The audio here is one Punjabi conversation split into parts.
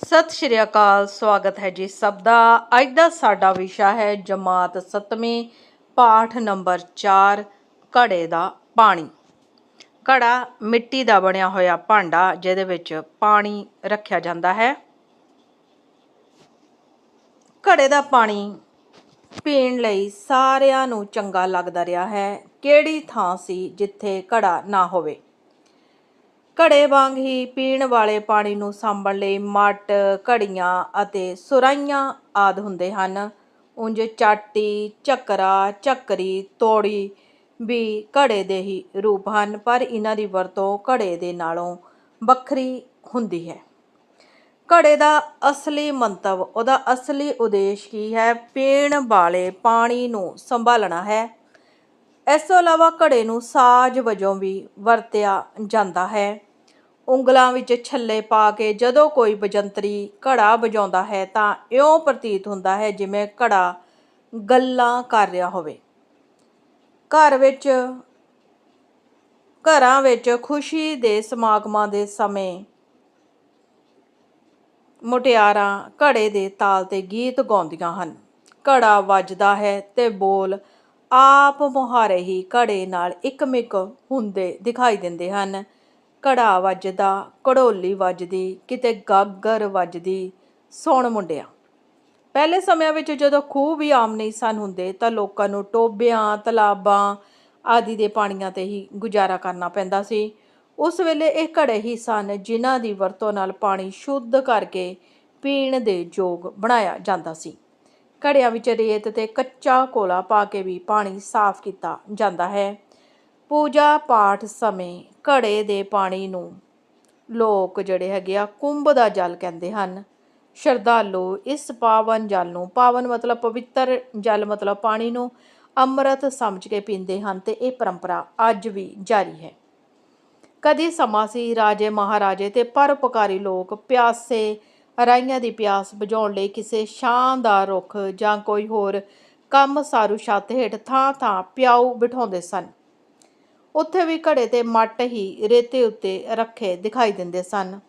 ਸਤਿ ਸ਼੍ਰੀ ਅਕਾਲ, ਸਵਾਗਤ ਹੈ ਜੀ ਸਭ ਦਾ। ਅੱਜ ਦਾ ਸਾਡਾ ਵਿਸ਼ਾ ਹੈ ਜਮਾਤ 7ਵੀਂ ਪਾਠ ਨੰਬਰ 4 ਘੜੇ ਦਾ ਪਾਣੀ। ਘੜਾ ਮਿੱਟੀ ਦਾ ਬਣਿਆ ਹੋਇਆ ਭਾਂਡਾ, ਜਿਹਦੇ ਵਿੱਚ ਪਾਣੀ ਰੱਖਿਆ ਜਾਂਦਾ ਹੈ। ਘੜੇ ਦਾ ਪਾਣੀ ਪੀਣ ਲਈ ਸਾਰਿਆਂ ਨੂੰ ਚੰਗਾ ਲੱਗਦਾ ਰਿਹਾ ਹੈ। ਕਿਹੜੀ ਥਾਂ ਸੀ ਜਿੱਥੇ ਘੜਾ ਨਾ ਹੋਵੇ? ਘੜੇ ਵਾਂਗ ਹੀ ਪੀਣ ਵਾਲੇ ਪਾਣੀ ਨੂੰ ਸਾਂਭਣ ਲਈ ਮੱਟ, ਘੜੀਆਂ ਅਤੇ ਸੁਰਾਈਆਂ ਆਦ ਹੁੰਦੇ ਹਨ। ਉਂਝ ਚਾਟੀ, ਚੱਕਰਾ, ਚੱਕਰੀ, ਤੋੜੀ ਵੀ ਘੜੇ ਦੇ ਹੀ ਰੂਪ ਹਨ, ਪਰ ਇਹਨਾਂ ਦੀ ਵਰਤੋਂ ਘੜੇ ਦੇ ਨਾਲੋਂ ਵੱਖਰੀ ਹੁੰਦੀ ਹੈ। ਘੜੇ ਦਾ ਅਸਲੀ ਮੰਤਵ, ਉਹਦਾ ਅਸਲੀ ਉਦੇਸ਼ ਕੀ ਹੈ? ਪੀਣ ਵਾਲੇ ਪਾਣੀ ਨੂੰ ਸੰਭਾਲਣਾ ਹੈ। ਇਸ ਤੋਂ ਇਲਾਵਾ ਘੜੇ ਨੂੰ ਸਾਜ਼ ਵਜੋਂ ਵੀ ਵਰਤਿਆ ਜਾਂਦਾ ਹੈ। ਉਂਗਲਾਂ ਵਿੱਚ ਛੱਲੇ ਪਾ ਕੇ ਜਦੋਂ ਕੋਈ ਬਜੰਤਰੀ ਘੜਾ ਵਜਾਉਂਦਾ ਹੈ ਤਾਂ ਇਉਂ ਪ੍ਰਤੀਤ ਹੁੰਦਾ ਹੈ ਜਿਵੇਂ ਘੜਾ ਗੱਲਾਂ ਕਰ ਰਿਹਾ ਹੋਵੇ। ਘਰ ਵਿੱਚ, ਘਰਾਂ ਵਿੱਚ ਖੁਸ਼ੀ ਦੇ ਸਮਾਗਮਾਂ ਦੇ ਸਮੇਂ ਮੁਟਿਆਰਾਂ ਘੜੇ ਦੇ ਤਾਲ ਤੇ ਗੀਤ ਗਾਉਂਦੀਆਂ ਹਨ। ਘੜਾ ਵੱਜਦਾ ਹੈ ਤੇ ਬੋਲ ਆਪ ਮੁਹਾਰੇ ਹੀ ਘੜੇ ਨਾਲ ਇੱਕਮਿਕ ਹੁੰਦੇ ਦਿਖਾਈ ਦਿੰਦੇ ਹਨ। ਘੜਾ ਵੱਜਦਾ, ਘੜੋਲੀ ਵੱਜਦੀ, ਕਿਤੇ ਗਾਗਰ ਵੱਜਦੀ। ਸੌਣ ਮੁੰਡਿਆਂ। ਪਹਿਲੇ ਸਮਿਆਂ ਵਿੱਚ ਜਦੋਂ ਖੂਹ ਵੀ ਆਮ ਨਹੀਂ ਸਨ ਹੁੰਦੇ, ਤਾਂ ਲੋਕਾਂ ਨੂੰ ਟੋਬਿਆਂ, ਤਲਾਬਾਂ ਆਦਿ ਦੇ ਪਾਣੀਆਂ ਤੇ ਹੀ ਗੁਜ਼ਾਰਾ ਕਰਨਾ ਪੈਂਦਾ ਸੀ। ਉਸ ਵੇਲੇ ਇਹ ਘੜੇ ਹੀ ਸਨ ਜਿਨ੍ਹਾਂ ਦੀ ਵਰਤੋਂ ਨਾਲ ਪਾਣੀ ਸ਼ੁੱਧ ਕਰਕੇ ਪੀਣ ਦੇ ਯੋਗ ਬਣਾਇਆ ਜਾਂਦਾ ਸੀ। ਘੜਿਆਂ ਵਿੱਚ ਰੇਤ ਤੇ ਕੱਚਾ ਕੋਲਾ ਪਾ ਕੇ ਵੀ ਪਾਣੀ ਸਾਫ਼ ਕੀਤਾ ਜਾਂਦਾ ਹੈ। ਪੂਜਾ ਪਾਠ ਸਮੇਂ ਘੜੇ ਦੇ ਪਾਣੀ ਨੂੰ ਲੋਕ ਜਿਹੜੇ ਹੈਗੇ ਆ, ਕੁੰਭ ਦਾ ਜਲ ਕਹਿੰਦੇ ਹਨ। ਸ਼ਰਧਾਲੂ ਇਸ ਪਾਵਨ ਜਲ ਨੂੰ, ਪਾਵਨ ਮਤਲਬ ਪਵਿੱਤਰ ਜਲ ਮਤਲਬ ਪਾਣੀ ਨੂੰ ਅੰਮ੍ਰਿਤ ਸਮਝ ਕੇ ਪੀਂਦੇ ਹਨ ਤੇ ਇਹ ਪਰੰਪਰਾ ਅੱਜ ਵੀ ਜਾਰੀ ਹੈ। ਕਦੀ ਸਮਾਂ ਸੀ ਰਾਜੇ ਮਹਾਰਾਜੇ ਤੇ ਪਰਉਪਕਾਰੀ ਲੋਕ ਪਿਆਸੇ ਰਾਈਆਂ ਦੀ ਪਿਆਸ ਬੁਝਾਉਣ ਲਈ ਕਿਸੇ ਸ਼ਾਨਦਾਰ ਰੁੱਖ ਜਾਂ ਕੋਈ ਹੋਰ ਕੰਮ ਸਾਰੂ ਛੱਤ ਹੇਠ ਥਾਂ ਥਾਂ ਪਿਆਉ ਬਿਠਾਉਂਦੇ ਸਨ। ਉੱਥੇ ਵੀ ਘੜੇ ਤੇ ਮੱਟ ਹੀ ਰੇਤੇ ਉੱਤੇ ਰੱਖੇ ਦਿਖਾਈ ਦਿੰਦੇ ਸਨ।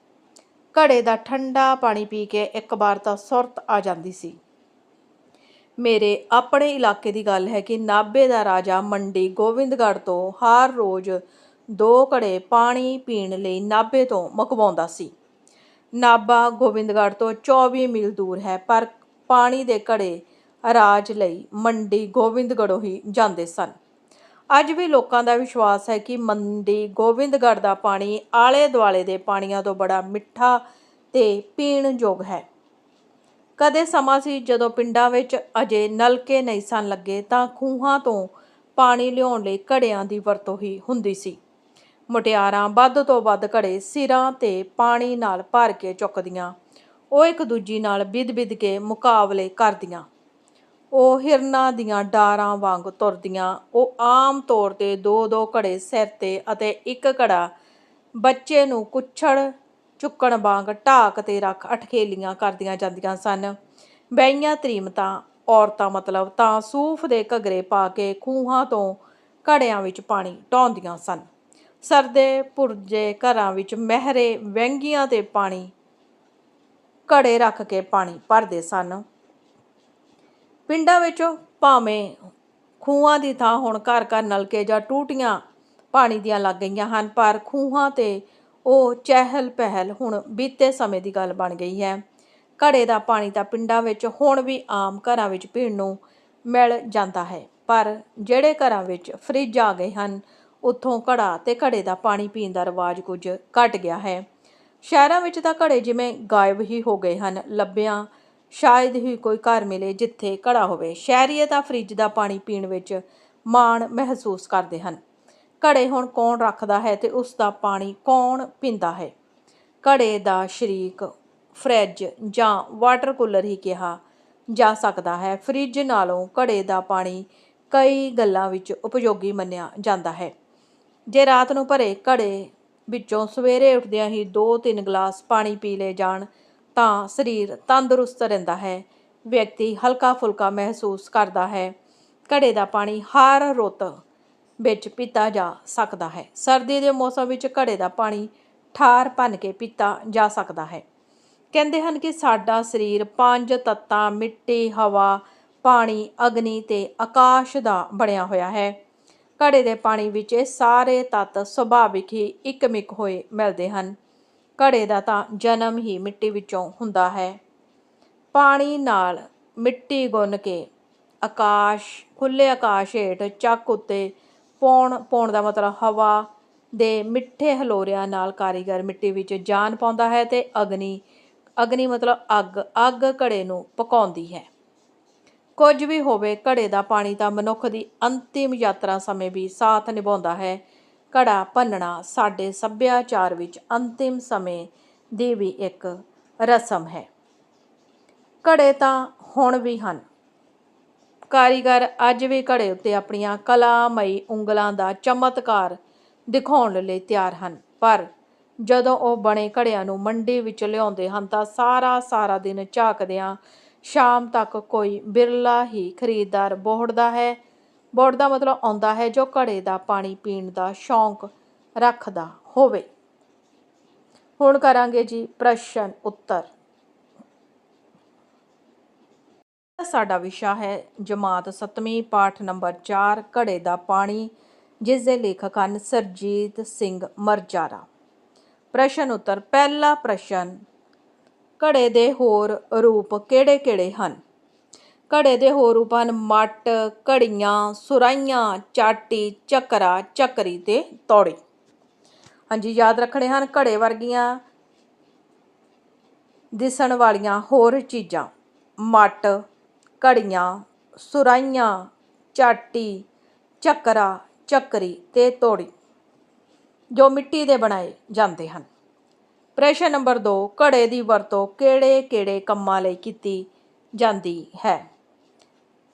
ਘੜੇ ਦਾ ਠੰਡਾ ਪਾਣੀ ਪੀ ਕੇ ਇੱਕ ਵਾਰ ਤਾਂ ਸੁਰਤ ਆ ਜਾਂਦੀ ਸੀ। ਮੇਰੇ ਆਪਣੇ ਇਲਾਕੇ ਦੀ ਗੱਲ ਹੈ ਕਿ ਨਾਭੇ ਦਾ ਰਾਜਾ ਮੰਡੀ ਗੋਬਿੰਦਗੜ੍ਹ ਤੋਂ ਹਰ ਰੋਜ਼ ਦੋ ਘੜੇ ਪਾਣੀ ਪੀਣ ਲਈ ਨਾਭੇ ਤੋਂ ਮਕਵਾਉਂਦਾ ਸੀ। ਨਾਭਾ ਗੋਬਿੰਦਗੜ੍ਹ ਤੋਂ 24 ਮੀਲ ਦੂਰ ਹੈ, ਪਰ ਪਾਣੀ ਦੇ ਘੜੇ ਰਾਜ ਲਈ ਮੰਡੀ ਗੋਬਿੰਦਗੜ੍ਹੋਂ ਹੀ ਜਾਂਦੇ ਸਨ। ਅੱਜ ਵੀ ਲੋਕਾਂ ਦਾ ਵਿਸ਼ਵਾਸ ਹੈ ਕਿ ਮੰਡੀ ਗੋਬਿੰਦਗੜ੍ਹ ਦਾ ਪਾਣੀ ਆਲੇ ਦੁਆਲੇ ਦੇ ਪਾਣੀਆਂ ਤੋਂ ਬੜਾ ਮਿੱਠਾ ਤੇ ਪੀਣ ਯੋਗ ਹੈ। ਕਦੇ ਸਮਾਂ ਸੀ ਜਦੋਂ ਪਿੰਡਾਂ ਵਿੱਚ ਅਜੇ ਨਲਕੇ ਨਹੀਂ ਸਨ ਲੱਗੇ, ਤਾਂ ਖੂਹਾਂ ਤੋਂ ਪਾਣੀ ਲਿਆਉਣ ਲਈ ਘੜਿਆਂ ਦੀ ਵਰਤੋਂ ਹੀ ਹੁੰਦੀ ਸੀ। ਮੁਟਿਆਰਾਂ ਵੱਧ ਤੋਂ ਵੱਧ ਘੜੇ ਸਿਰਾਂ ਤੇ ਪਾਣੀ ਨਾਲ ਭਰ ਕੇ ਚੁੱਕਦੀਆਂ। ਉਹ ਇੱਕ ਦੂਜੀ ਨਾਲ ਬਿਦ-ਬਿਦ ਕੇ ਮੁਕਾਬਲੇ ਕਰਦੀਆਂ। ਉਹ ਹਿਰਨਾਂ ਦੀਆਂ ਡਾਰਾਂ ਵਾਂਗ ਤੁਰਦੀਆਂ। ਉਹ ਆਮ ਤੌਰ ਤੇ ਦੋ ਦੋ ਘੜੇ ਸਿਰ ਤੇ ਅਤੇ ਇੱਕ ਘੜਾ ਬੱਚੇ ਨੂੰ ਕੁੱਛੜ, ਚੁੱਕਣ ਵਾਂਗ ਢਾਕ ਤੇ ਰੱਖ ਅਟਖੇਲੀਆਂ ਕਰਦੀਆਂ ਜਾਂਦੀਆਂ ਸਨ। ਬੈਈਆਂ ਤਰੀਮਤਾਂ, ਔਰਤਾਂ ਮਤਲਬ ਤਾਂ ਸੂਫ ਦੇ ਘਗਰੇ ਪਾ ਕੇ ਖੂਹਾਂ ਤੋਂ ਘੜਿਆਂ ਵਿੱਚ ਪਾਣੀ ਢਾਉਂਦੀਆਂ ਸਨ। ਸਰਦੇ ਪੁਰਜੇ ਘਰਾਂ ਵਿੱਚ ਮਹਿਰੇ ਵਹਿੰਗੀਆਂ ਤੇ ਪਾਣੀ, ਘੜੇ ਰੱਖ ਕੇ ਪਾਣੀ ਭਰਦੇ ਸਨ। ਪਿੰਡਾਂ ਵਿੱਚ ਭਾਵੇਂ ਖੂਹਾਂ ਦੀ ਥਾਂ ਹੁਣ ਘਰ ਘਰ ਨਲਕੇ ਜਾਂ ਟੂਟੀਆਂ ਪਾਣੀ ਦੀਆਂ ਲੱਗ ਗਈਆਂ ਹਨ, ਪਰ ਖੂਹਾਂ ਤੇ ਉਹ ਚਹਿਲ ਪਹਿਲ ਹੁਣ ਬੀਤੇ ਸਮੇਂ ਦੀ ਗੱਲ ਬਣ ਗਈ ਹੈ। ਘੜੇ ਦਾ ਪਾਣੀ ਤਾਂ ਪਿੰਡਾਂ ਵਿੱਚ ਹੁਣ ਵੀ ਆਮ ਘਰਾਂ ਵਿੱਚ ਪੀਣ ਨੂੰ ਮਿਲ ਜਾਂਦਾ ਹੈ, ਪਰ ਜਿਹੜੇ ਘਰਾਂ ਵਿੱਚ ਫਰਿੱਜ ਆ ਗਏ ਹਨ ਉੱਥੋਂ ਘੜਾ ਤੇ ਘੜੇ ਦਾ ਪਾਣੀ ਪੀਣ ਦਾ ਰਿਵਾਜ ਕੁਝ ਘਟ ਗਿਆ ਹੈ। ਸ਼ਹਿਰਾਂ ਵਿੱਚ ਤਾਂ ਘੜੇ ਜਿਵੇਂ ਗਾਇਬ ਹੀ ਹੋ ਗਏ ਹਨ, ਲੱਭਿਆਂ ਸ਼ਾਇਦ ਹੀ ਕੋਈ ਘਰ ਮਿਲੇ ਜਿੱਥੇ ਘੜਾ ਹੋਵੇ। ਸ਼ਹਿਰੀਏ ਤਾਂ ਫਰਿੱਜ ਦਾ ਪਾਣੀ ਪੀਣ ਵਿੱਚ ਮਾਣ ਮਹਿਸੂਸ ਕਰਦੇ ਹਨ। ਘੜੇ ਹੁਣ ਕੌਣ ਰੱਖਦਾ ਹੈ ਤੇ ਉਸ ਦਾ ਪਾਣੀ ਕੌਣ ਪੀਂਦਾ ਹੈ? ਘੜੇ ਦਾ ਸ਼ਰੀਕ ਫਰਿੱਜ ਜਾਂ ਵਾਟਰ ਕੂਲਰ ਹੀ ਕਿਹਾ ਜਾ ਸਕਦਾ ਹੈ। ਫਰਿੱਜ ਨਾਲੋਂ ਘੜੇ ਦਾ ਪਾਣੀ ਕਈ ਗੱਲਾਂ ਵਿੱਚ ਉਪਯੋਗੀ ਮੰਨਿਆ ਜਾਂਦਾ ਹੈ। ਜੇ ਰਾਤ ਨੂੰ ਭਰੇ ਘੜੇ ਵਿੱਚੋਂ ਸਵੇਰੇ ਉੱਠਦਿਆਂ ਹੀ 2-3 ਗਲਾਸ ਪਾਣੀ ਪੀ ਲਏ ਜਾਣ, ਤਾਂ ਸਰੀਰ ਤੰਦਰੁਸਤ ਰਹਿੰਦਾ ਹੈ, ਵਿਅਕਤੀ ਹਲਕਾ ਫੁਲਕਾ ਮਹਿਸੂਸ ਕਰਦਾ ਹੈ। ਘੜੇ ਦਾ ਪਾਣੀ ਹਰ ਰੁੱਤ ਵਿੱਚ ਪੀਤਾ ਜਾ ਸਕਦਾ ਹੈ। ਸਰਦੀ ਦੇ ਮੌਸਮ ਵਿੱਚ ਘੜੇ ਦਾ ਪਾਣੀ ਠਾਰ ਭੰਨ ਕੇ ਪੀਤਾ ਜਾ ਸਕਦਾ ਹੈ। ਕਹਿੰਦੇ ਹਨ ਕਿ ਸਾਡਾ ਸਰੀਰ ਪੰਜ ਤੱਤਾਂ, ਮਿੱਟੀ, ਹਵਾ, ਪਾਣੀ, ਅਗਨੀ ਤੇ ਆਕਾਸ਼ ਦਾ ਬਣਿਆ ਹੋਇਆ ਹੈ। ਘੜੇ ਦੇ ਪਾਣੀ ਵਿੱਚ ਇਹ ਸਾਰੇ ਤੱਤ ਸੁਭਾਵਿਕ ਹੀ ਇੱਕਮਿਕ ਹੋਏ ਮਿਲਦੇ ਹਨ। ਘੜੇ ਦਾ ਤਾਂ ਜਨਮ ਹੀ ਮਿੱਟੀ ਵਿੱਚੋਂ ਹੁੰਦਾ ਹੈ। ਪਾਣੀ ਨਾਲ ਮਿੱਟੀ ਗੁੰਨ ਕੇ ਆਕਾਸ਼ ਖੁੱਲੇ ਆਕਾਸ਼ ਹੇਠ ਚੱਕ ਉੱਤੇ ਪਾਉਣ ਪਾਉਣ ਦਾ ਮਤਲਬ ਹਵਾ ਦੇ ਮਿੱਠੇ ਹਲੋਰਿਆਂ ਨਾਲ ਕਾਰੀਗਰ ਮਿੱਟੀ ਵਿੱਚ ਜਾਨ ਪਾਉਂਦਾ ਹੈ ਤੇ ਅਗਨੀ ਅਗਨੀ ਮਤਲਬ ਅੱਗ ਅੱਗ ਘੜੇ ਨੂੰ ਪਕਾਉਂਦੀ ਹੈ। ਕੁਝ ਵੀ ਹੋਵੇ, ਘੜੇ ਦਾ ਪਾਣੀ ਤਾਂ ਮਨੁੱਖ ਦੀ ਅੰਤਿਮ ਯਾਤਰਾ ਸਮੇਂ ਵੀ ਸਾਥ ਨਿਭਾਉਂਦਾ ਹੈ। ਘੜਾ ਭੰਨਣਾ ਸਾਡੇ ਸੱਭਿਆਚਾਰ ਵਿੱਚ ਅੰਤਿਮ ਸਮੇਂ ਦੀ ਵੀ ਇੱਕ ਰਸਮ ਹੈ। ਘੜੇ ਤਾਂ ਹੁਣ ਵੀ ਹਨ। ਕਾਰੀਗਰ ਅੱਜ ਵੀ ਘੜੇ ਉੱਤੇ ਆਪਣੀਆਂ ਕਲਾਮਈ ਉਂਗਲਾਂ ਦਾ ਚਮਤਕਾਰ ਦਿਖਾਉਣ ਲਈ ਤਿਆਰ ਹਨ। ਪਰ ਜਦੋਂ ਉਹ ਬਣੇ ਘੜਿਆਂ ਨੂੰ ਮੰਡੀ ਵਿੱਚ ਲਿਆਉਂਦੇ ਹਨ ਤਾਂ ਸਾਰਾ ਸਾਰਾ ਦਿਨ ਝਾਕਦਿਆਂ ਸ਼ਾਮ ਤੱਕ ਕੋਈ ਬਿਰਲਾ ਹੀ ਖਰੀਦਦਾਰ ਬੋਹੜਦਾ ਹੈ। ਬੋਹੜ ਦਾ ਮਤਲਬ ਆਉਂਦਾ ਹੈ ਜੋ ਘੜੇ ਦਾ ਪਾਣੀ ਪੀਣ ਦਾ ਸ਼ੌਂਕ ਰੱਖਦਾ ਹੋਵੇ। ਹੁਣ ਕਰਾਂਗੇ ਜੀ ਪ੍ਰਸ਼ਨ ਉੱਤਰ। ਸਾਡਾ ਵਿਸ਼ਾ ਹੈ ਜਮਾਤ 7ਵੀਂ ਪਾਠ ਨੰਬਰ 4 ਘੜੇ ਦਾ ਪਾਣੀ, ਜਿਸ ਦੇ ਲੇਖਕ ਹਨ ਸਰਜੀਤ ਸਿੰਘ ਮਰਜਾਰਾ। ਪ੍ਰਸ਼ਨ ਉੱਤਰ, ਪਹਿਲਾ ਪ੍ਰਸ਼ਨ ਘੜੇ ਦੇ ਹੋਰ ਰੂਪ ਕਿਹੜੇ-ਕਿਹੜੇ ਹਨ? ਘੜੇ ਦੇ ਹੋਰ ਰੂਪ ਹਨ ਮੱਟ, ਘੜੀਆਂ, ਸੁਰਾਈਆਂ, ਚਾਟੀ, ਚੱਕਰਾ, ਚੱਕਰੀ ਤੇ ਤੌੜੀ। ਹਾਂਜੀ, ਯਾਦ ਰੱਖਣੇ ਹਨ ਘੜੇ ਵਰਗੀਆਂ ਦਿਸਣ ਵਾਲੀਆਂ ਹੋਰ ਚੀਜ਼ਾਂ। ਮੱਟ, ਘੜੀਆਂ, ਸੁਰਾਈਆਂ, ਚਾਟੀ, ਚੱਕਰਾ, ਚੱਕਰੀ ਤੇ ਤੋੜੀ ਜੋ ਮਿੱਟੀ ਦੇ ਬਣਾਏ ਜਾਂਦੇ ਹਨ। ਪ੍ਰਸ਼ਨ ਨੰਬਰ 2 ਘੜੇ ਦੀ ਵਰਤੋਂ ਕਿਹੜੇ-ਕਿਹੜੇ ਕੰਮਾਂ ਲਈ ਕੀਤੀ ਜਾਂਦੀ ਹੈ?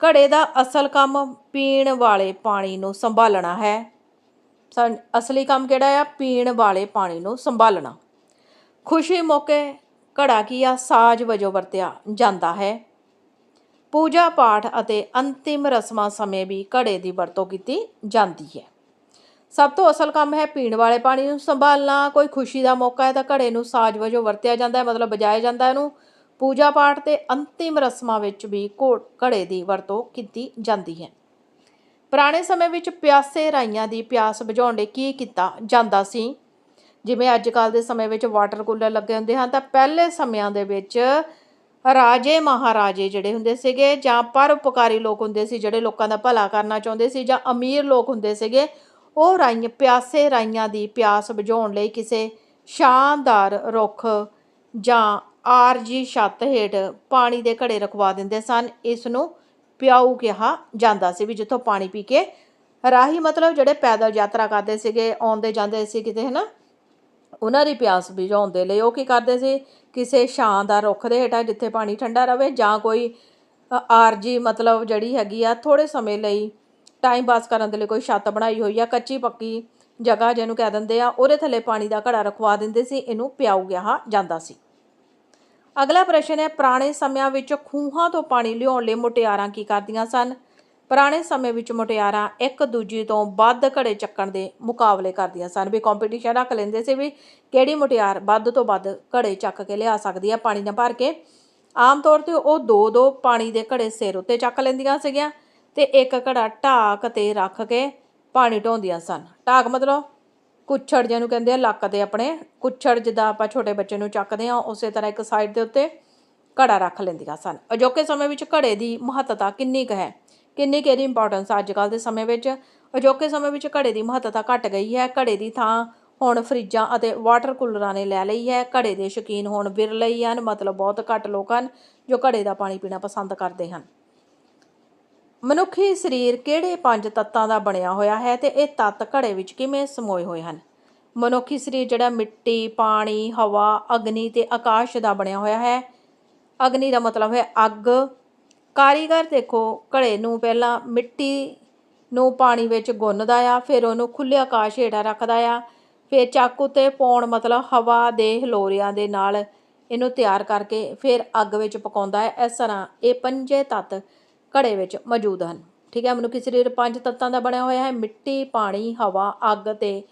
ਘੜੇ ਦਾ ਅਸਲ ਕੰਮ ਪੀਣ ਵਾਲੇ ਪਾਣੀ ਨੂੰ ਸੰਭਾਲਣਾ ਹੈ। ਸੰ- ਅਸਲੀ ਕੰਮ ਕਿਹੜਾ ਆ? ਪੀਣ ਵਾਲੇ ਪਾਣੀ ਨੂੰ ਸੰਭਾਲਣਾ। ਖੁਸ਼ੀ ਮੌਕੇ ਘੜਾ ਕੀ ਆ ਸਾਜ਼ ਵਜੋਂ ਵਰਤਿਆ ਜਾਂਦਾ ਹੈ। ਪੂਜਾ ਪਾਠ ਅਤੇ ਅੰਤਿਮ ਰਸਮਾਂ ਸਮੇਂ ਵੀ ਘੜੇ ਦੀ ਵਰਤੋਂ ਕੀਤੀ ਜਾਂਦੀ ਹੈ। ਸਭ ਤੋਂ ਅਸਲ ਕੰਮ ਹੈ ਪੀਣ ਵਾਲੇ ਪਾਣੀ ਨੂੰ ਸੰਭਾਲਣਾ, ਕੋਈ ਖੁਸ਼ੀ ਦਾ ਮੌਕਾ ਹੈ ਤਾਂ ਘੜੇ ਨੂੰ ਸਾਜ਼ ਵਜੋਂ ਵਰਤਿਆ ਜਾਂਦਾ ਹੈ, ਮਤਲਬ ਵਜਾਇਆ ਜਾਂਦਾ ਇਹਨੂੰ ਪੂਜਾ ਪਾਠ ਤੇ ਅੰਤਿਮ ਰਸਮਾਂ ਵਿੱਚ ਵੀ ਘੋ- ਘੜੇ ਦੀ ਵਰਤੋਂ ਕੀਤੀ ਜਾਂਦੀ ਹੈ। ਪੁਰਾਣੇ ਸਮੇਂ ਵਿੱਚ ਪਿਆਸੇ ਰਾਈਆਂ ਦੀ ਪਿਆਸ ਬੁਝਾਉਣ ਲਈ ਕੀ ਕੀਤਾ ਜਾਂਦਾ ਸੀ? ਜਿਵੇਂ ਅੱਜ ਕੱਲ੍ਹ ਦੇ ਸਮੇਂ ਵਿੱਚ ਵਾਟਰ ਕੂਲਰ ਲੱਗੇ ਹੁੰਦੇ ਹਨ, ਤਾਂ ਪਹਿਲੇ ਸਮਿਆਂ ਦੇ ਵਿੱਚ ਰਾਜੇ ਮਹਾਰਾਜੇ ਜਿਹੜੇ ਹੁੰਦੇ ਸੀਗੇ ਜਾਂ ਪਰਉਪਕਾਰੀ ਲੋਕ ਹੁੰਦੇ ਸੀ, ਜਿਹੜੇ ਲੋਕਾਂ ਦਾ ਭਲਾ ਕਰਨਾ ਚਾਹੁੰਦੇ ਸੀ ਜਾਂ ਅਮੀਰ ਲੋਕ ਹੁੰਦੇ ਸੀਗੇ ਉਹ ਰਾਈਆਂ, ਪਿਆਸੇ ਰਾਈਆਂ ਦੀ ਪਿਆਸ ਬੁਝਾਉਣ ਲਈ ਕਿਸੇ ਸ਼ਾਨਦਾਰ ਰੁੱਖ ਜਾਂ ਆਰਜੀ ਛੱਤ ਹੇਠ ਪਾਣੀ ਦੇ ਘੜੇ ਰਖਵਾ ਦਿੰਦੇ ਸਨ। ਇਸ ਨੂੰ ਪਿਆਊ ਕਿਹਾ ਜਾਂਦਾ ਸੀ ਵੀ ਜਿੱਥੋਂ ਪਾਣੀ ਪੀ ਕੇ ਰਾਹੀ ਮਤਲਬ ਜਿਹੜੇ ਪੈਦਲ ਯਾਤਰਾ ਕਰਦੇ ਸੀਗੇ, ਆਉਂਦੇ ਜਾਂਦੇ ਸੀ ਕਿਤੇ, ਹਨਾ, ਉਹਨਾਂ ਦੀ ਪਿਆਸ ਬੁਝਾਉਣ ਦੇ ਲਈ ਉਹ ਕੀ ਕਰਦੇ ਸੀ? ਕਿਸੇ ਛਾਂ ਦਾ ਰੁੱਖ ਦੇ ਹੇਠਾਂ ਜਿੱਥੇ ਪਾਣੀ ਠੰਡਾ ਰਵੇ ਜਾਂ ਕੋਈ ਆਰਜੀ ਮਤਲਬ ਜਿਹੜੀ ਹੈਗੀ ਆ ਥੋੜੇ ਸਮੇਂ ਲਈ ਟਾਈਮ ਪਾਸ ਕਰਨ ਦੇ ਲਈ ਕੋਈ ਛੱਤ ਬਣਾਈ ਹੋਈ ਆ, ਕੱਚੀ ਪੱਕੀ ਜਗ੍ਹਾ ਜਿਹਨੂੰ ਕਹਿ ਦਿੰਦੇ ਆ, ਉਹਦੇ ਥੱਲੇ ਪਾਣੀ ਦਾ ਘੜਾ ਰਖਵਾ ਦਿੰਦੇ ਸੀ, ਇਹਨੂੰ ਪਿਆਊ ਕਿਹਾ ਜਾਂਦਾ ਸੀ। ਅਗਲਾ ਪ੍ਰਸ਼ਨ ਹੈ, ਪੁਰਾਣੇ ਸਮਿਆਂ ਵਿੱਚ ਖੂਹਾਂ ਤੋਂ ਪਾਣੀ ਲਿਆਉਣ ਲਈ ਮੁਟਿਆਰਾਂ ਕੀ ਕਰਦੀਆਂ ਸਨ? ਪੁਰਾਣੇ ਸਮੇਂ ਵਿੱਚ ਮੁਟਿਆਰਾਂ ਇੱਕ ਦੂਜੀ ਤੋਂ ਵੱਧ ਘੜੇ ਚੱਕਣ ਦੇ ਮੁਕਾਬਲੇ ਕਰਦੀਆਂ ਸਨ। ਵੀ ਕੰਪੀਟੀਸ਼ਨ ਰੱਖ ਲੈਂਦੇ ਸੀ ਵੀ ਕਿਹੜੀ ਮੁਟਿਆਰ ਵੱਧ ਤੋਂ ਵੱਧ ਘੜੇ ਚੱਕ ਕੇ ਲਿਆ ਸਕਦੀ ਹੈ ਪਾਣੀ ਨਾਲ ਭਰ ਕੇ। ਆਮ ਤੌਰ ਤੇ ਉਹ ਦੋ ਦੋ ਪਾਣੀ ਦੇ ਘੜੇ ਸਿਰ ਉੱਤੇ ਚੱਕ ਲੈਂਦੀਆਂ ਸੀਗੀਆਂ। ਤੇ ਇੱਕ ਘੜਾ ਢਾਕ ਤੇ ਰੱਖ ਕੇ ਪਾਣੀ ਢੋਂਦੀਆਂ ਸਨ। ਢਾਕ ਮਤਲਬ ਕੁੱਛੜ ਜਿਹਨੂੰ ਕਹਿੰਦੇ ਆ, ਲੱਕ ਤੇ ਆਪਣੇ। ਕੁੱਛੜ ਜਿੱਦਾਂ ਆਪਾਂ ਛੋਟੇ ਬੱਚੇ ਨੂੰ ਚੱਕਦੇ ਆ ਉਸੇ ਤਰ੍ਹਾਂ ਇੱਕ ਸਾਈਡ ਦੇ ਉੱਤੇ ਘੜਾ ਰੱਖ ਲੈਂਦੀਆਂ ਸਨ। ਅਜੋਕੇ ਸਮੇਂ ਵਿੱਚ ਘੜੇ ਦੀ ਮਹੱਤਤਾ ਕਿੰਨੀ ਕੁ ਹੈ? ਕਿੰਨੀ ਕੁ ਇਹਦੀ ਇੰਪੋਰਟੈਂਸ ਅੱਜ ਕੱਲ੍ਹ ਦੇ ਸਮੇਂ ਵਿੱਚ? ਅਜੋਕੇ ਸਮੇਂ ਵਿੱਚ ਘੜੇ ਦੀ ਮਹੱਤਤਾ ਘਟ ਗਈ ਹੈ। ਘੜੇ ਦੀ ਥਾਂ ਹੁਣ ਫਰਿੱਜਾਂ ਅਤੇ ਵਾਟਰ ਕੂਲਰਾਂ ਨੇ ਲੈ ਲਈ ਹੈ। ਘੜੇ ਦੇ ਸ਼ੌਕੀਨ ਹੁਣ ਵਿਰਲੇ ਹੀ ਹਨ, ਮਤਲਬ ਬਹੁਤ ਘੱਟ ਲੋਕ ਹਨ ਜੋ ਘੜੇ ਦਾ ਪਾਣੀ ਪੀਣਾ ਪਸੰਦ ਕਰਦੇ ਹਨ। ਮਨੁੱਖੀ ਸਰੀਰ ਕਿਹੜੇ ਪੰਜ ਤੱਤਾਂ ਦਾ ਬਣਿਆ ਹੋਇਆ ਹੈ ਤੇ ਇਹ ਤੱਤ ਘੜੇ ਵਿੱਚ ਕਿਵੇਂ ਸਮੋਏ ਹੋਏ ਹਨ? ਮਨੁੱਖੀ ਸਰੀਰ ਜਿਹੜਾ ਮਿੱਟੀ, ਪਾਣੀ, ਹਵਾ, ਅਗਨੀ ਤੇ ਆਕਾਸ਼ ਦਾ ਬਣਿਆ ਹੋਇਆ ਹੈ। ਅਗਨੀ ਦਾ ਮਤਲਬ ਹੈ ਅੱਗ। ਕਾਰੀਗਰ ਦੇਖੋ, ਘੜੇ ਨੂੰ ਪਹਿਲਾਂ ਮਿੱਟੀ ਨੂੰ ਪਾਣੀ ਵਿੱਚ ਗੁੰਨਦਾ ਆ, ਫਿਰ ਉਹਨੂੰ ਖੁੱਲੇ ਆਕਾਸ਼ ਹੇਠਾਂ ਰੱਖਦਾ ਆ, ਫਿਰ ਚਾਕੂ ਤੇ ਪਾਉਣ ਮਤਲਬ ਹਵਾ ਦੇ ਹਲੋਰਿਆਂ ਦੇ ਨਾਲ ਇਹਨੂੰ ਤਿਆਰ ਕਰਕੇ ਫਿਰ ਅੱਗ ਵਿੱਚ ਪਕਾਉਂਦਾ ਹੈ। ਇਸ ਤਰ੍ਹਾਂ ਇਹ ਪੰਜੇ ਤੱਤ ਘੜੇ ਵਿੱਚ ਮੌਜੂਦ ਹਨ। ਠੀਕ ਹੈ, ਮਨੁੱਖੀ ਸਰੀਰ ਪੰਜ ਤੱਤਾਂ ਦਾ ਬਣਿਆ ਹੋਇਆ ਹੈ। ਮਿੱਟੀ, ਪਾਣੀ, ਹਵਾ, ਅੱਗ ਤੇ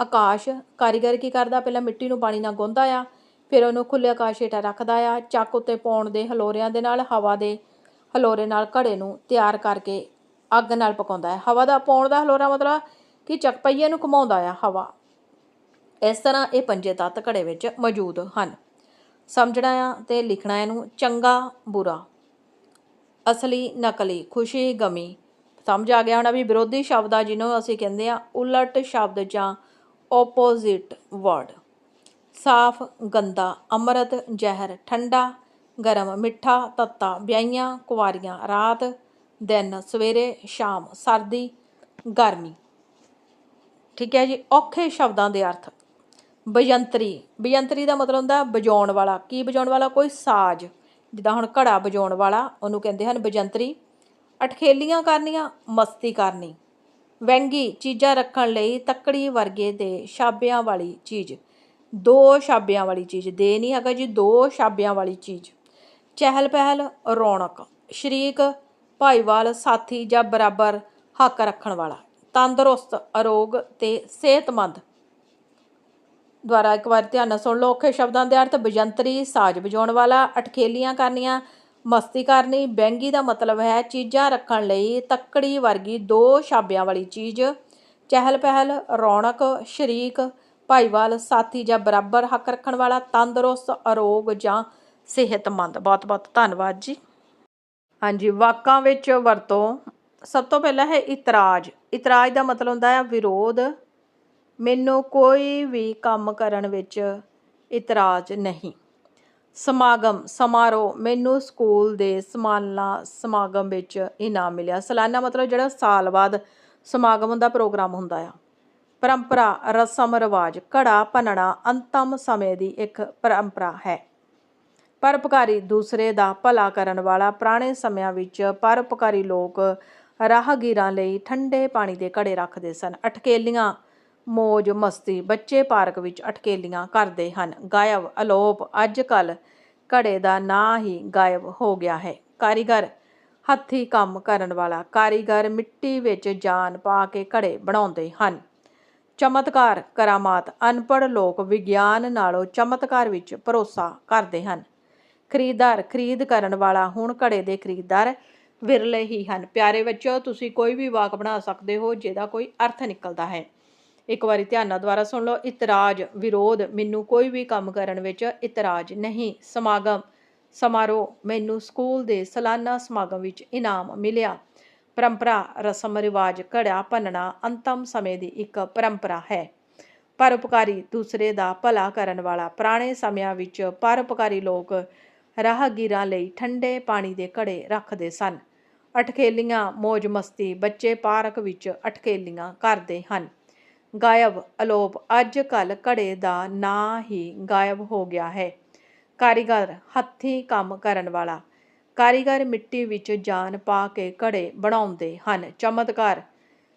ਆਕਾਸ਼। ਕਾਰੀਗਰ ਕੀ ਕਰਦਾ? ਪਹਿਲਾਂ ਮਿੱਟੀ ਨੂੰ ਪਾਣੀ ਨਾਲ ਗੁੰਨਦਾ ਆ, ਫਿਰ ਉਹਨੂੰ ਖੁੱਲੇ ਆਕਾਸ਼ ਹੇਠਾਂ ਰੱਖਦਾ ਆ। ਚੱਕ ਉੱਤੇ ਪਾਉਣ ਦੇ ਹਲੋਰਿਆਂ ਦੇ ਨਾਲ, ਹਵਾ ਦੇ ਹਲੋਰੇ ਨਾਲ ਘੜੇ ਨੂੰ ਤਿਆਰ ਕਰਕੇ ਅੱਗ ਨਾਲ ਪਕਾਉਂਦਾ ਹੈ। ਹਵਾ ਦਾ ਪਾਉਣ ਦਾ ਹਲੋਰਾ ਮਤਲਬ ਕਿ ਚੱਕ ਪਹੀਏ ਨੂੰ ਘੁਮਾਉਂਦਾ ਆ ਹਵਾ। ਇਸ ਤਰ੍ਹਾਂ ਇਹ ਪੰਜੇ ਤੱਤ ਘੜੇ ਵਿੱਚ ਮੌਜੂਦ ਹਨ। ਸਮਝਣਾ ਆ ਤੇ ਲਿਖਣਾ ਇਹਨੂੰ ਚੰਗਾ, ਬੁਰਾ। ਅਸਲੀ ਨਕਲੀ ਖੁਸ਼ੀ ਗਮੀ। ਸਮਝ ਆ ਗਿਆ ਹੋਣਾ ਵੀ ਵਿਰੋਧੀ ਸ਼ਬਦ ਆ ਜਿਹਨੂੰ ਅਸੀਂ ਕਹਿੰਦੇ ਆ ਉਲਟ ਸ਼ਬਦ ਜਾਂ ਆਪੋਜ਼ਿਟ ਵਰਡ ਸਾਫ਼, ਗੰਦਾ, ਅੰਮ੍ਰਿਤ, ਜ਼ਹਿਰ, ਠੰਡਾ, ਗਰਮ, ਮਿੱਠਾ, ਤੱਤਾ, ਵਿਆਹੀਆਂ ਕੁਵਾਰੀਆਂ ਰਾਤ, ਦਿਨ, ਸਵੇਰੇ, ਸ਼ਾਮ, ਸਰਦੀ, ਗਰਮੀ। ਠੀਕ ਹੈ ਜੀ, ਔਖੇ ਸ਼ਬਦਾਂ ਦੇ ਅਰਥ। ਬਯੰਤਰੀ। ਬਯੰਤਰੀ ਦਾ ਮਤਲਬ ਹੁੰਦਾ ਵਜਾਉਣ ਵਾਲਾ। ਕੀ ਵਜਾਉਣ ਵਾਲਾ? ਕੋਈ ਸਾਜ਼। ਜਿੱਦਾਂ ਹੁਣ ਘੜਾ ਵਜਾਉਣ ਵਾਲਾ, ਉਹਨੂੰ ਕਹਿੰਦੇ ਹਨ ਬਜੰਤਰੀ। ਅਠਖੇਲੀਆਂ ਕਰਨੀਆਂ, ਮਸਤੀ ਕਰਨੀ। ਵਹਿੰਗੀ ਚੀਜ਼ਾਂ ਰੱਖਣ ਲਈ ਤੱਕੜੀ ਵਰਗੇ ਦੇ ਛਾਬਿਆਂ ਵਾਲੀ ਚੀਜ਼। ਦੋ ਛਾਬਿਆਂ ਵਾਲੀ ਚੀਜ਼, ਦੇ ਨਹੀਂ ਹੈਗਾ ਜੀ, ਦੋ ਛਾਬਿਆਂ ਵਾਲੀ ਚੀਜ਼। ਚਹਿਲ ਪਹਿਲ, ਰੌਣਕ। ਸ਼ਰੀਕ, ਭਾਈਵਾਲ, ਸਾਥੀ ਜਾਂ ਬਰਾਬਰ ਹੱਕ ਰੱਖਣ ਵਾਲਾ। ਤੰਦਰੁਸਤ, ਅਰੋਗ ਤੇ ਸਿਹਤਮੰਦ। ਦੁਆਰਾ ਇੱਕ ਵਾਰ ਧਿਆਨ ਨਾਲ ਸੁਣ ਲਓ, ਔਖੇ ਸ਼ਬਦਾਂ ਦੇ ਅਰਥ ਬਜੰਤਰੀ, ਸਾਜ਼ ਵਜਾਉਣ ਵਾਲਾ ਅਟਖੇਲੀਆਂ ਕਰਨੀਆਂ, ਮਸਤੀ ਕਰਨੀ ਬੈਂਗੀ ਦਾ ਮਤਲਬ ਹੈ ਚੀਜ਼ਾਂ ਰੱਖਣ ਲਈ ਤੱਕੜੀ ਵਰਗੀ ਦੋ ਛਾਬਿਆਂ ਵਾਲੀ ਚੀਜ਼। ਚਹਿਲ ਪਹਿਲ ਰੌਣਕ, ਸ਼ਰੀਕ, ਭਾਈਵਾਲ, ਸਾਥੀ ਜਾਂ ਬਰਾਬਰ ਹੱਕ ਰੱਖਣ ਵਾਲਾ ਤੰਦਰੁਸਤ ਅਰੋਗ ਜਾਂ ਸਿਹਤਮੰਦ। ਬਹੁਤ ਬਹੁਤ ਧੰਨਵਾਦ ਜੀ। ਹਾਂਜੀ, ਵਾਕਾਂ ਵਿੱਚ ਵਰਤੋਂ। ਸਭ ਤੋਂ ਪਹਿਲਾਂ ਹੈ ਇਤਰਾਜ਼। ਇਤਰਾਜ਼ ਦਾ ਮਤਲਬ ਹੁੰਦਾ ਹੈ ਵਿਰੋਧ ਮੈਨੂੰ ਕੋਈ ਵੀ ਕੰਮ ਕਰਨ ਵਿੱਚ ਇਤਰਾਜ਼ ਨਹੀਂ। ਸਮਾਗਮ, ਸਮਾਰੋਹ ਮੈਨੂੰ ਸਕੂਲ ਦੇ ਸਮਾਨਾ, ਸਮਾਗਮ ਵਿੱਚ ਇਨਾਮ ਮਿਲਿਆ। ਸਾਲਾਨਾ ਮਤਲਬ ਜਿਹੜਾ ਸਾਲ ਬਾਅਦ ਸਮਾਗਮ ਦਾ ਪ੍ਰੋਗਰਾਮ ਹੁੰਦਾ ਆ। ਪਰੰਪਰਾ, ਰਸਮ, ਰਿਵਾਜ, ਘੜਾ, ਭੰਨਣਾ ਅੰਤਮ ਸਮੇਂ ਦੀ ਇੱਕ ਪਰੰਪਰਾ ਹੈ। ਪਰਪਕਾਰੀ ਦੂਸਰੇ ਦਾ ਭਲਾ ਕਰਨ ਵਾਲਾ ਪੁਰਾਣੇ ਸਮਿਆਂ ਵਿੱਚ ਪਰਪਕਾਰੀ ਲੋਕ ਰਾਹਗੀਰਾਂ ਲਈ ਠੰਡੇ ਪਾਣੀ ਦੇ ਘੜੇ ਰੱਖਦੇ ਸਨ। ਅਟਕੇਲੀਆਂ ਮੌਜ ਮਸਤੀ ਬੱਚੇ ਪਾਰਕ ਵਿੱਚ ਅਟਕੇਲੀਆਂ ਕਰਦੇ ਹਨ। ਗਾਇਬ ਅਲੋਪ ਅੱਜ ਕੱਲ ਘੜੇ ਦਾ ਨਾਂ ਹੀ ਗਾਇਬ ਹੋ ਗਿਆ ਹੈ। ਕਾਰੀਗਰ ਹੱਥੀ ਕੰਮ ਕਰਨ ਵਾਲਾ ਕਾਰੀਗਰ ਮਿੱਟੀ ਵਿੱਚ ਜਾਨ ਪਾ ਕੇ ਘੜੇ ਬਣਾਉਂਦੇ ਹਨ। ਚਮਤਕਾਰ ਕਰਾਮਾਤ ਅਨਪੜ੍ਹ ਲੋਕ ਵਿਗਿਆਨ ਨਾਲੋਂ ਚਮਤਕਾਰ ਵਿੱਚ ਭਰੋਸਾ ਕਰਦੇ ਹਨ। ਖਰੀਦਦਾਰ ਖਰੀਦ ਕਰਨ ਵਾਲਾ ਹੁਣ ਘੜੇ ਦੇ ਖਰੀਦਦਾਰ ਵਿਰਲੇ ਹੀ ਹਨ। ਪਿਆਰੇ ਬੱਚਿਓ, ਤੁਸੀਂ ਕੋਈ ਵੀ ਵਾਕ ਬਣਾ ਸਕਦੇ ਹੋ, ਜਿਹਦਾ ਕੋਈ ਅਰਥ ਨਿਕਲਦਾ ਹੈ। ਇੱਕ ਵਾਰੀ ਧਿਆਨ ਨਾਲ ਦੁਬਾਰਾ ਸੁਣ ਲਓ, ਇਤਰਾਜ਼, ਵਿਰੋਧ, ਮੈਨੂੰ ਕੋਈ ਵੀ ਕੰਮ ਕਰਨ ਵਿੱਚ ਇਤਰਾਜ਼ ਨਹੀਂ। ਸਮਾਗਮ, ਸਮਾਰੋਹ, ਮੈਨੂੰ ਸਕੂਲ ਦੇ ਸਾਲਾਨਾ ਸਮਾਗਮ ਵਿੱਚ ਇਨਾਮ ਮਿਲਿਆ। ਪਰੰਪਰਾ, ਰਸਮ, ਰਿਵਾਜ, ਘੜਾ, ਭੰਨਣਾ, ਅੰਤਮ ਸਮੇਂ ਦੀ ਇੱਕ ਪਰੰਪਰਾ ਹੈ। ਪਰਉਪਕਾਰੀ ਦੂਸਰੇ ਦਾ ਭਲਾ ਕਰਨ ਵਾਲਾ ਪੁਰਾਣੇ ਸਮਿਆਂ ਵਿੱਚ ਪਰਉਪਕਾਰੀ ਲੋਕ ਰਾਹਗੀਰਾਂ ਲਈ ਠੰਡੇ ਪਾਣੀ ਦੇ ਘੜੇ ਰੱਖਦੇ ਸਨ। ਅਟਕੇਲੀਆਂ ਮौज ਮਸਤੀ ਬੱਚੇ ਪਾਰਕ ਵਿੱਚ ਅਟਕੇਲੀਆਂ ਕਰਦੇ ਹਨ। ਗਾਇਬ, ਅਲੋਪ, ਅੱਜ ਕੱਲ ਘੜੇ ਦਾ ਨਾਂ ਹੀ ਗਾਇਬ ਹੋ ਗਿਆ ਹੈ। ਕਾਰੀਗਰ, ਹੱਥੀਂ ਕੰਮ ਕਰਨ ਵਾਲਾ। ਕਾਰੀਗਰ ਮਿੱਟੀ ਵਿੱਚ ਜਾਨ ਪਾ ਕੇ ਘੜੇ ਬਣਾਉਂਦੇ ਹਨ। ਚਮਤਕਾਰ,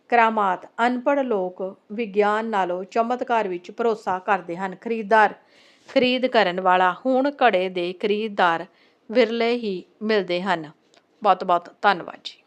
ਕਰਾਮਾਤ, ਅਨਪੜ੍ਹ ਲੋਕ ਵਿਗਿਆਨ ਨਾਲੋਂ ਚਮਤਕਾਰ ਵਿੱਚ ਭਰੋਸਾ ਕਰਦੇ ਹਨ। ਖਰੀਦਦਾਰ, ਖਰੀਦ ਕਰਨ ਵਾਲਾ, ਹੁਣ ਘੜੇ ਦੇ ਖਰੀਦਦਾਰ ਵਿਰਲੇ ਹੀ ਮਿਲਦੇ ਹਨ। ਬਹੁਤ ਬਹੁਤ ਧੰਨਵਾਦ ਜੀ।